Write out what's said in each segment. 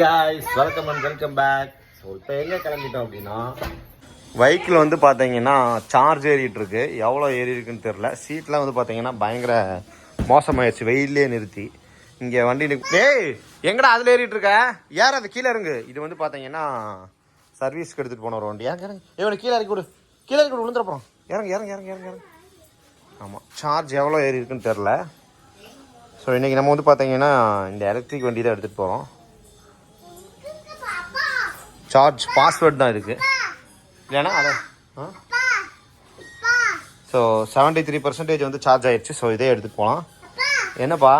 Guys welcome and welcome back so இப்போ எங்கே கிளம்பிட்டோம் அப்படின்னா பைக்கில் வந்து பார்த்தீங்கன்னா சார்ஜ் ஏறிட்டு இருக்கு. எவ்வளோ ஏறி இருக்குன்னு தெரில சீட்லாம் வந்து பார்த்தீங்கன்னா பயங்கர மோசமாயிடுச்சு வெயிலே நிறுத்தி. இங்கே வண்டி ஏய் எங்கடா அதில் ஏறிட்டு இருக்க? யார் அது கீழே இருங்க இது வந்து பார்த்தீங்கன்னா சர்வீஸ்க்கு எடுத்துகிட்டு போன ஒரு வண்டி. ஏன் இறங்க. இவனை கீழே இறக்கி விடு. கீழே இறக்கி விழுந்துட போகிறோம் இறங்க இறங்க இறங்க இறங்க இறங்க. ஆமாம் சார்ஜ் எவ்வளோ ஏறி இருக்குன்னு தெரில ஸோ இன்றைக்கி நம்ம வந்து பார்த்தீங்கன்னா இந்த எலக்ட்ரிக் வண்டி தான் எடுத்துகிட்டு போகிறோம் சார்ஜ் பாஸ்வேர்ட் தான் இருக்குது இல்லைன்னா அதை ஸோ செவன்ட்டி த்ரீ பர்சன்டேஜ் வந்து சார்ஜ் ஆயிடுச்சு ஸோ இதே எடுத்துகிட்டு போகலாம் என்னப்பா?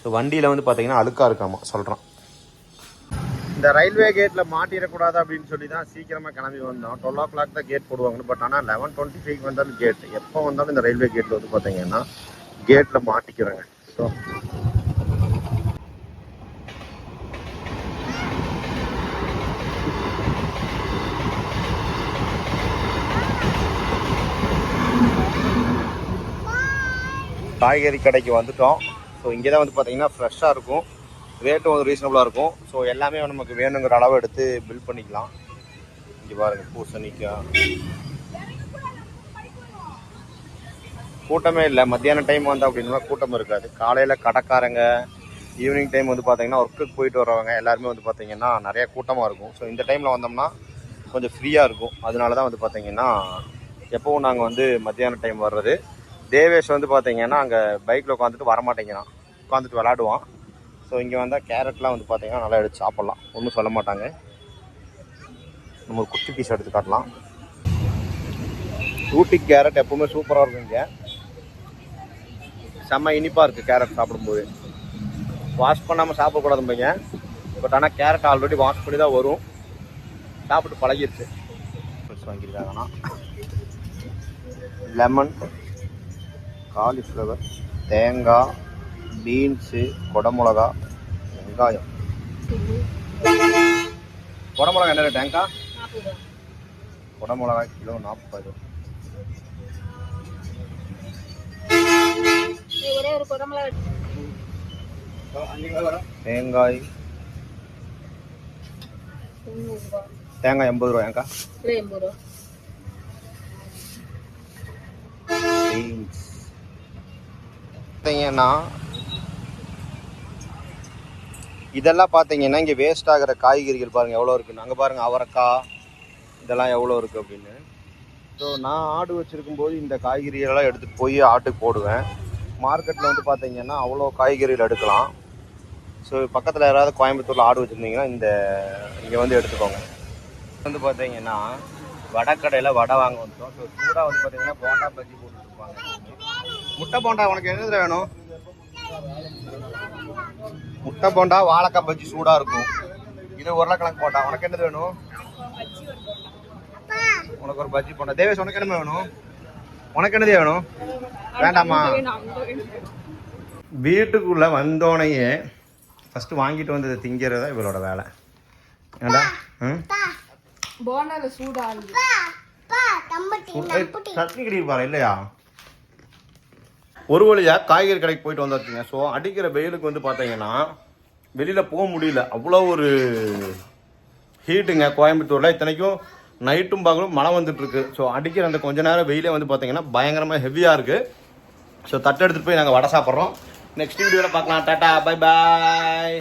ஸோ வண்டியில் வந்து பார்த்தீங்கன்னா அழுக்காக இருக்காமா? சொல்கிறோம் இந்த ரயில்வே கேட்டில் மாட்டிடக்கூடாது அப்படின்னு சொல்லி தான் சீக்கிரமாக கிளம்பி வந்தோம். டுவெல் ஓ கிளாக் தான் கேட் போடுவாங்க பட் ஆனால் லெவன் டுவெண்ட்டி ஃபைவ் வந்தாலும் கேட் எப்போ வந்தாலும் இந்த ரயில்வே கேட்டில் வந்து பார்த்தீங்கன்னா கேட்டில் மாட்டிக்கிறாங்க. ஸோ காய்கறி கடைக்கு வந்துட்டோம். ஸோ இங்கே தான் வந்து பார்த்திங்கன்னா ஃப்ரெஷ்ஷாக இருக்கும். ரேட்டும் வந்து ரீசனபுளாக இருக்கும். ஸோ எல்லாமே நமக்கு வேணுங்கிற அளவு எடுத்து பில் பண்ணிக்கலாம். இங்கே பாருங்கள் பூசணிக்காய். கூட்டமே இல்லை. மத்தியான டைம் வந்து அப்படின்னா கூட்டம் இருக்காது. காலையில் கடைக்காரங்க ஈவினிங் டைம் வந்து பார்த்திங்கன்னா ஒர்க்குக்கு போயிட்டு வரவங்க எல்லாருமே வந்து பார்த்திங்கன்னா நிறையா கூட்டமாக இருக்கும். ஸோ இந்த டைமில் வந்தோம்னா கொஞ்சம் ஃப்ரீயாக இருக்கும். அதனால தான் வந்து பார்த்திங்கன்னா எப்போவும் நாங்கள் வந்து மத்தியான டைம் வர்றது. தேவேஷ் வந்து பார்த்தீங்கன்னா அங்கே பைக்கில் உட்காந்துட்டு வரமாட்டேங்கிறான். உட்காந்துட்டு விளாடுவான் ஸோ இங்கே வந்தால் கேரட்லாம் வந்து பார்த்தீங்கன்னா நல்லா எடுத்து சாப்பிட்லாம். ஒன்றும் சொல்ல மாட்டாங்க. நம்ம ஒரு குட்டி பீஸ் எடுத்து காட்டலாம். ஊட்டி கேரட் எப்பவுமே சூப்பராக இருக்கும் இங்கே. செம்ம இனிப்பாக இருக்குது கேரட் சாப்பிடும்போது. வாஷ் பண்ணாமல் சாப்பிடக்கூடாது பட் ஆனால் கேரட் ஆல்ரெடி வாஷ் பண்ணி தான் வரும். சாப்பிட்டு பழகிடுச்சு வாங்கியிருக்காங்கன்னா. லெமன் காலிஃப்ளவர் தேங்காய் பீன்ஸு குடமிளகா வெங்காயம். குடமிளகா என்ன ரேட் தேங்காய் குடமிளகா கிலோ நாற்பது தேங்காய். தேங்காய் எண்பது ரூபா ஏங்கா? கிலோ எண்பது ரூபா. பீன்ஸ். பார்த்தீங்கன்னா இதெல்லாம் பார்த்தீங்கன்னா இங்கே வேஸ்ட் ஆகிற காய்கறிகள் பாருங்கள் எவ்வளோ இருக்குன்னு அங்கே பாருங்கள் அவரைக்காய் இதெல்லாம் எவ்வளோ இருக்குது அப்படின்னு. ஸோ நான் ஆடு வச்சுருக்கும் போது இந்த காய்கறிகளெல்லாம் எடுத்துகிட்டு போய் ஆட்டுக்கு போடுவேன். மார்க்கெட்டில் வந்து பார்த்தீங்கன்னா அவ்வளோ காய்கறிகள் எடுக்கலாம். ஸோ பக்கத்தில் யாராவது கோயம்புத்தூரில் ஆடு வச்சுருந்தீங்கன்னா இந்த இங்கே வந்து எடுத்துக்கோங்க. வந்து பார்த்தீங்கன்னா வடை கடையில் வடை வாங்க வந்துட்டோம். ஸோ சூடாக வந்து பார்த்தீங்கன்னா போண்டா பஜ்ஜி போட்டுட்டு இருப்பாங்க முட்டை போண்டா உனக்கு என்னது வேணும்? முட்டை போண்டா வாழைக்காய் பஜ்ஜி சூடாக இருக்கும். இது உருளைக்கிழங்கு போண்டா. உனக்கு என்னது வேணும்? உனக்கு ஒரு பஜ்ஜி போண்டா. தேவேஷ் உனக்கு என்ன வேணும்? உனக்கு என்னது வேணும்? வேண்டாமா? வீட்டுக்குள்ள வந்தோடனே ஃபர்ஸ்ட் வாங்கிட்டு வந்ததை திங்கிறது தான் இவளோட வேலை. ஏண்டா? ம்? போண்டால சூடாகுது. சட்னி இல்லையா? ஒரு வழியா காய்கறி கடைக்கு போயிட்டு வந்தாச்சுங்க. ஸோ அடிக்கிற வெயிலுக்கு வந்து பார்த்தீங்கன்னா வெளியில் போக முடியல. அவ்வளோ ஒரு ஹீட்டுங்க கோயம்புத்தூரில் இத்தனைக்கும் நைட்டும் பகலும் மழை வந்துட்டு இருக்கு ஸோ அடிக்கிற அந்த கொஞ்ச நேரம் வெயிலே வந்து பார்த்தீங்கன்னா பயங்கரமாக ஹெவியாக இருக்குது ஸோ தட்டு எடுத்துகிட்டு போய் நாங்கள் வடை சாப்பிட்றோம். நெக்ஸ்ட் வீடியோவில் பார்க்கலாம். Tata bye bye